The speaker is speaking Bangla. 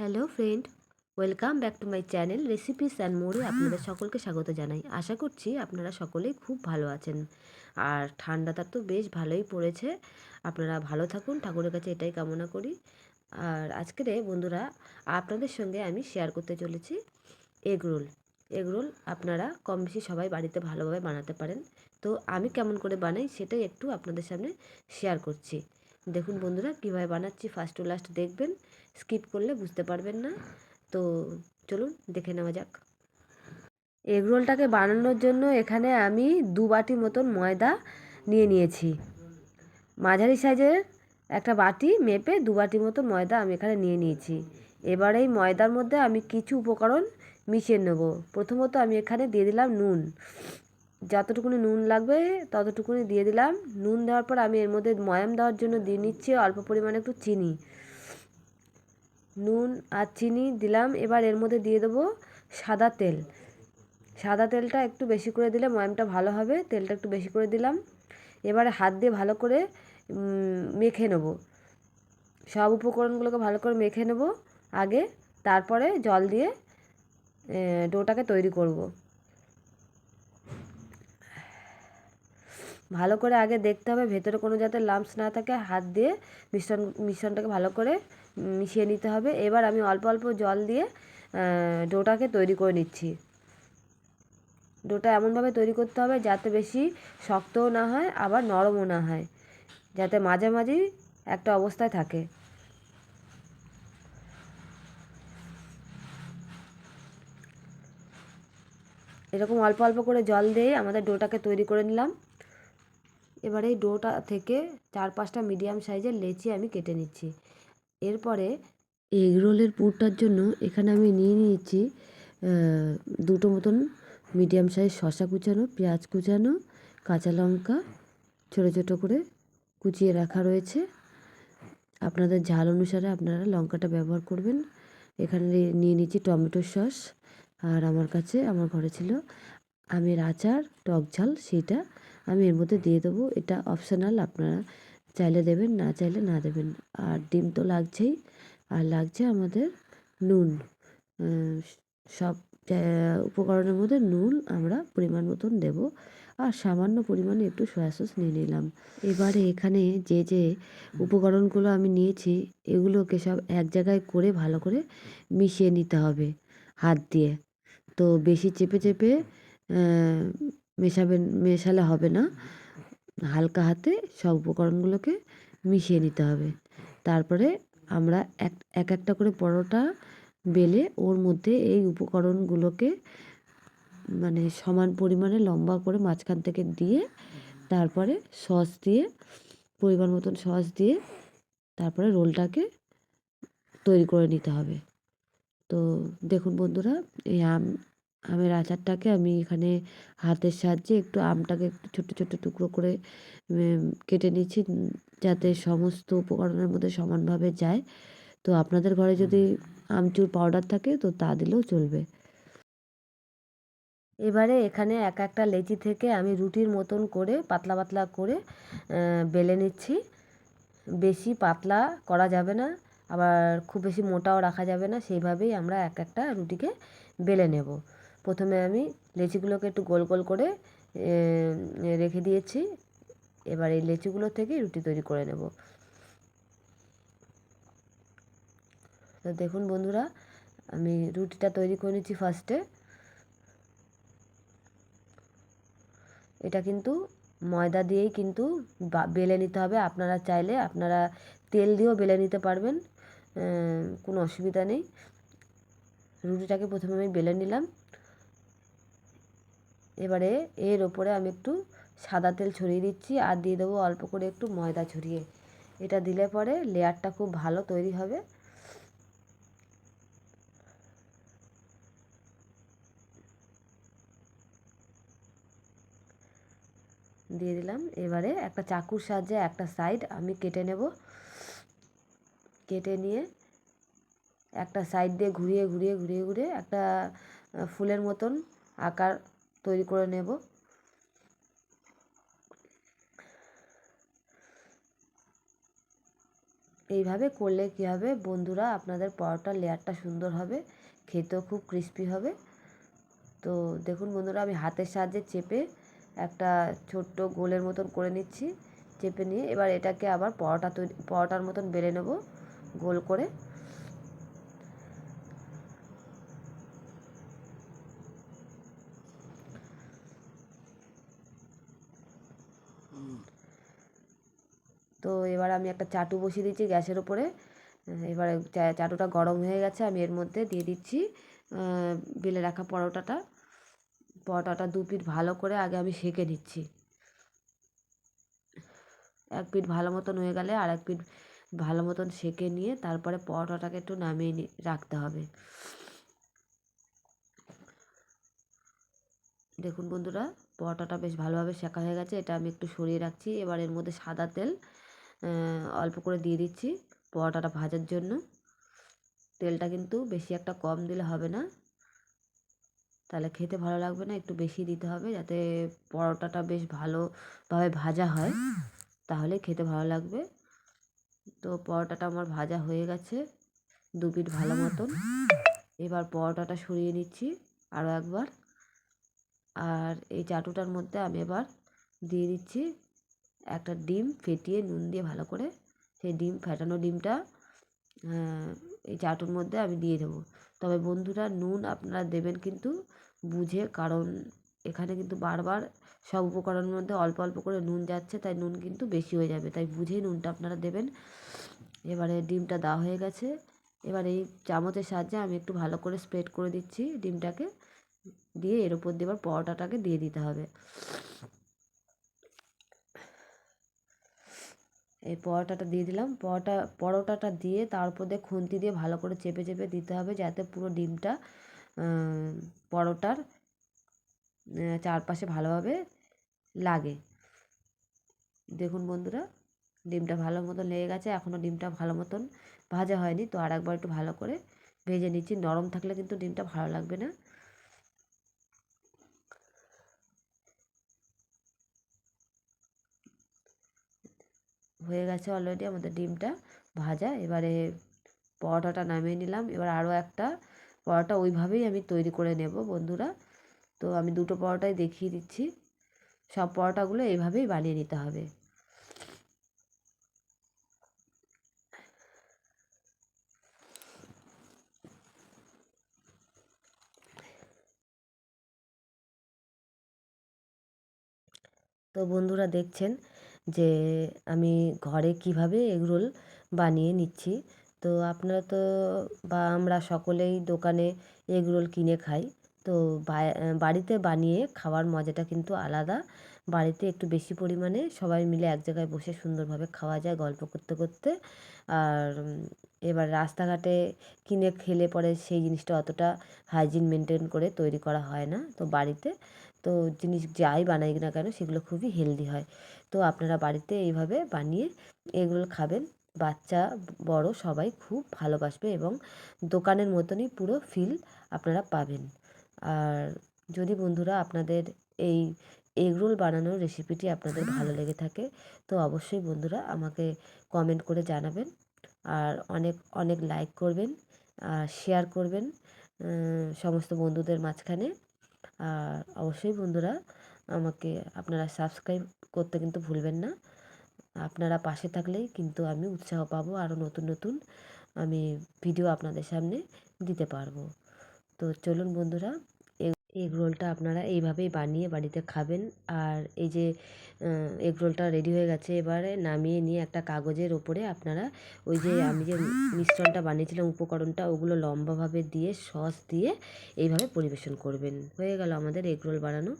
Hello friend, welcome back to my channel recipes and more আপনাদের সকলকে স্বাগত জানাই। আশা করছি আপনারা সকলেই খুব ভালো আছেন। আর ঠান্ডাটা তো বেশ ভালোই পড়েছে, আপনারা ভালো থাকুন, ঠাকুরের কাছে এটাই কামনা করি। আর আজকের বন্ধুরা, আপনাদের সঙ্গে আমি শেয়ার করতে চলেছি এগ রোল এগ রোল আপনারা কম বেশি সবাই বাড়িতে ভালোভাবে বানাতে পারেন। তো আমি কেমন করে বানাই সেটাই একটু আপনাদের সামনে শেয়ার করছি। দেখুন বন্ধুরা, কীভাবে বানাচ্ছি ফার্স্ট টু লাস্ট দেখবেন স্কিপ করলে বুঝতে পারবেন না। তো চলুন, দেখে নেওয়া যাক। এগ রোলটাকে বানানোর জন্য এখানে আমি দু বাটি মতন ময়দা নিয়ে নিয়েছি। মাঝারি সাইজের একটা বাটি মেপে দু বাটি মতো ময়দা আমি এখানে নিয়ে নিয়েছি। এবার এই ময়দার মধ্যে আমি কিছু উপকরণ মিশিয়ে নেব। প্রথমত আমি এখানে দিয়ে দিলাম নুন। যতটুকুনি নুন লাগবে, ততটুকুনি দিয়ে দিলাম। নুন দেওয়ার পর আমি এর মধ্যে ময়াম দেওয়ার জন্য দিয়ে নিচ্ছি অল্প পরিমাণে একটু চিনি। নুন আর চিনি দিলাম, এবার এর মধ্যে দিয়ে দেবো সাদা তেল। সাদা তেলটা একটু বেশি করে দিলে ময়ামটা ভালো হবে, তেলটা একটু বেশি করে দিলাম। এবারে হাত দিয়ে ভালো করে মেখে নেব। সব উপকরণগুলোকে ভালো করে মেখে নেব আগে, তারপরে জল দিয়ে ডোটাকে তৈরি করব। ভালো করে আগে দেখতে হবে, ভেতরে কোনো যাতে লাম্পস না থাকে, হাত দিয়ে মিশ্রণ, মিশ্রণটাকে ভালো করে মিশিয়ে নিতে হবে। এবার আমি অল্প অল্প জল দিয়ে ডোটাকে তৈরি করে নিচ্ছি। ডোটা এমনভাবে তৈরি করতে হবে যাতে বেশি শক্তও না হয়, আবার নরমও না হয়, যাতে মাঝামাঝি একটা অবস্থায় থাকে। এরকম অল্প অল্প করে জল দিয়ে আমাদের ডোটাকে তৈরি করে নিলাম। এবারে এই ডোটা থেকে চার পাঁচটা মিডিয়াম সাইজের লেচি আমি কেটে নিচ্ছি। এরপরে এগ রোলের পুরটার জন্য এখানে আমি নিয়ে নিয়েছি দুটো মতন মিডিয়াম সাইজ শশা কুচানো, পেঁয়াজ কুচানো, কাঁচা লঙ্কা ছোটো ছোটো করে কুচিয়ে রাখা রয়েছে। আপনাদের ঝাল অনুসারে আপনারা লঙ্কাটা ব্যবহার করবেন। এখানে নিয়ে নিচ্ছি টমেটো সস আর আমার কাছে, আমার ঘরে ছিল আমের আচার, টক ঝাল, সেইটা আমি এর মধ্যে দিয়ে দেবো। এটা অপশনাল আপনারা চাইলে দেবেন, না চাইলে না দেবেন। আর ডিম তো লাগছেই। আর লাগছে আমাদের নুন। সব উপকরণের মধ্যে নুন আমরা পরিমাণ মতন দেব। আর সামান্য পরিমাণে একটু সয়া সস নিয়ে নিলাম। এবারে এখানে যে যে উপকরণগুলো আমি নিয়েছি, এগুলোকে সব এক জায়গায় করে ভালো করে মিশিয়ে নিতে হবে হাত দিয়ে। তো বেশি চেপে চেপে মেশাবেন মেশালে হবে না। হালকা হাতে সব উপকরণগুলোকে মিশিয়ে নিতে হবে। তারপরে আমরা এক এক একটা করে পরোটা বেলে ওর মধ্যে এই উপকরণগুলোকে মানে সমান পরিমাণে লম্বা করে মাঝখান থেকে দিয়ে তারপরে সস দিয়ে, পরিমাণ মতন সস দিয়ে তারপরে রোলটাকে তৈরি করে নিতে হবে। তো দেখুন বন্ধুরা, এই আম আমের আচারটাকে আমি এখানে হাতের সাহায্যে একটু আমটাকে একটু ছোটো ছোটো টুকরো করে কেটে নিচ্ছি যাতে সমস্ত উপকরণের মধ্যে সমানভাবে যায়। তো আপনাদের ঘরে যদি আমচুর পাউডার থাকে তো তা দিলেও চলবে। এবারে এখানে এক একটা লেচি থেকে আমি রুটির মতন করে পাতলা পাতলা করে বেলে নিচ্ছি। বেশি পাতলা করা যাবে না আবার খুব বেশি মোটাও রাখা যাবে না সেইভাবেই আমরা এক একটা রুটিকে বেলে নেব। প্রথমে আমি লেচিগুলোকে একটু গোল গোল করে রেখে দিয়েছি। এবার এই লেচিগুলো থেকে রুটি তৈরি করে নেব। দেখুন বন্ধুরা, আমি রুটিটা তৈরি করে নিচ্ছি ফার্স্টে। এটা কিন্তু ময়দা দিয়েই কিন্তু বেলে নিতে হবে। আপনারা চাইলে আপনারা তেল দিয়েও বেলে নিতে পারবেন কোনো অসুবিধা নেই। রুটিটাকে প্রথমে আমি বেলে নিলাম। এবারে এর ওপরে আমি একটু সাদা তেল ছড়িয়ে দিচ্ছি আর দিয়ে দেবো অল্প করে একটু ময়দা ছড়িয়ে। এটা দিলে পরে লেয়ারটা খুব ভালো তৈরি হবে। দিয়ে দিলাম। এবারে একটা চাকুর সাহায্যে একটা সাইড আমি কেটে নেব। কেটে নিয়ে একটা সাইড দিয়ে ঘুরিয়ে ঘুরিয়ে ঘুরিয়ে ঘুরিয়ে একটা ফুলের মতন আকার তৈরি করে নেব। এইভাবে করলে কী হবে বন্ধুরা? আপনাদের পরোটার লেয়ারটা সুন্দর হবে, খেতেও খুব ক্রিস্পি হবে। তো দেখুন বন্ধুরা, আমি হাতের সাহায্যে চেপে একটা ছোট্ট গোলের মতন করে নিচ্ছি। চেপে নিয়ে এবার এটাকে আবার পরোটা তৈরি, পরোটার মতন বেলে নেব গোল করে। তো এবার আমি একটা চাটু বসিয়ে দিচ্ছি গ্যাসের ওপরে এবারে চাটুটা গরম হয়ে গেছে, আমি এর মধ্যে দিয়ে দিচ্ছি বেলে রাখা পরোটাটা। পরোটাটা দু পিঠ ভালো করে আগে আমি সেঁকে নিচ্ছি। এক পিঠ ভালো মতন হয়ে গেলে আর এক পিঠ ভালো মতন সেঁকে নিয়ে তারপরে পরোটাটাকে একটু নামিয়ে রাখতে হবে। দেখুন বন্ধুরা, পরোটাটা বেশ ভালোভাবে শেখা হয়ে গেছে, এটা আমি একটু সরিয়ে রাখছি। এবার এর মধ্যে সাদা তেল অল্প করে দিয়ে দিচ্ছি পরোটাটা ভাজার জন্য। তেলটা কিন্তু বেশি একটা কম দিলে হবে না। তাহলে খেতে ভালো লাগবে না, একটু বেশি দিতে হবে যাতে পরোটাটা বেশ ভালোভাবে ভাজা হয়। তাহলে খেতে ভালো লাগবে। তো পরোটাটা আমার ভাজা হয়ে গেছে দু পিঠ ভালো মতন। এবার পরোটাটা সরিয়ে নিচ্ছি আরও একবার। আর এই চাটুটার মধ্যে আমি এবার দিয়ে দিচ্ছি একটা ডিম ফেটিয়ে নুন দিয়ে ভালো করে সেই ডিম, ফেটানো ডিমটা এই চাটুর মধ্যে আমি দিয়ে দেবো। তবে বন্ধুরা, নুন আপনারা দেবেন কিন্তু বুঝে, কারণ এখানে কিন্তু বারবার সব উপকরণের মধ্যে অল্প অল্প করে নুন যাচ্ছে, তাই নুন কিন্তু বেশি হয়ে যাবে। তাই বুঝেই নুনটা আপনারা দেবেন। এবারে ডিমটা দেওয়া হয়ে গেছে। এবার এই চামচের সাহায্যে আমি একটু ভালো করে স্প্রেড করে দিচ্ছি ডিমটাকে। দিয়ে এর উপর দিয়ে এবার পরোটাটাকে দিয়ে দিতে হবে। এই পরোটাটা দিয়ে দিলাম। পরোটা, পরোটাটা দিয়ে তার উপর দিয়ে খুন্তি দিয়ে ভালো করে চেপে চেপে দিতে হবে যাতে পুরো ডিমটা পরোটার চারপাশে ভালোভাবে লাগে। দেখুন বন্ধুরা, ডিমটা ভালো মতন লেগে গেছে। এখনও ডিমটা ভালো মতন ভাজা হয়নি। তো আর একবার একটু ভালো করে ভেজে নিচ্ছি। নরম থাকলে কিন্তু ডিমটা ভালো লাগবে না। হয়ে গেছে অলরেডি আমাদের ডিমটা ভাজা। এবারে পরোটাটা নামিয়ে নিলাম। এবার আরও একটা পরোটা ওইভাবেই আমি তৈরি করে নেব বন্ধুরা। তো আমি দুটো পরোটাই দেখিয়ে দিচ্ছি। সব পরোটাগুলো এইভাবেই বানিয়ে নিতে হবে। তো বন্ধুরা দেখছেন যে আমি ঘরে কীভাবে এগরোল বানিয়ে নিচ্ছি। তো আপনারা তো বা আমরা সকলেই দোকানে এগরোল কিনে খাই। তো বাড়িতে বানিয়ে খাওয়ার মজাটা কিন্তু আলাদা। বাড়িতে একটু বেশি পরিমাণে সবাই মিলে এক জায়গায় বসে সুন্দরভাবে খাওয়া যায় গল্প করতে করতে। আর এবার রাস্তাঘাটে কিনে খেলে পরে সেই জিনিসটা অতটা হাইজিন মেনটেন করে তৈরি করা হয় না। তো বাড়িতে তো জিনিস যাই বানাই না কেন সেগুলো খুবই হেলদি হয়। তো আপনারা বাড়িতে এইভাবে বানিয়ে এগুলো খাবেন। বাচ্চা, বড় সবাই খুব ভালোবাসবে এবং দোকানের মতনই পুরো ফিল আপনারা পাবেন। আর যদি বন্ধুরা আপনাদের এই এগরোল বানানোর রেসিপিটি আপনাদের ভালো লেগে থাকে, তো অবশ্যই বন্ধুরা আমাকে কমেন্ট করে জানাবেন। আর অনেক অনেক লাইক করবেন, আর শেয়ার করবেন সমস্ত বন্ধুদের মাঝখানে। আর অবশ্যই বন্ধুরা আমাকে আপনারা সাবস্ক্রাইব করতে কিন্তু ভুলবেন না। আপনারা পাশে থাকলেই কিন্তু আমি উৎসাহ পাবো আরও নতুন নতুন আমি ভিডিও আপনাদের সামনে দিতে পারব। তো চলুন বন্ধুরা এগ রোলটা আপনারা এইভাবেই বানিয়ে বাড়িতে খাবেন। আর এই যে এগ রোলটা রেডি হয়ে গেছে এবারে নামিয়ে নিয়ে একটা কাগজের ওপরে আপনারা ওই যে আমি যে মিশ্রণটা বানিয়েছিলাম উপকরণটা, ওগুলো লম্বাভাবে দিয়ে, সস দিয়ে এইভাবে পরিবেশন করবেন। হয়ে গেল আমাদের এগ রোল বানানো।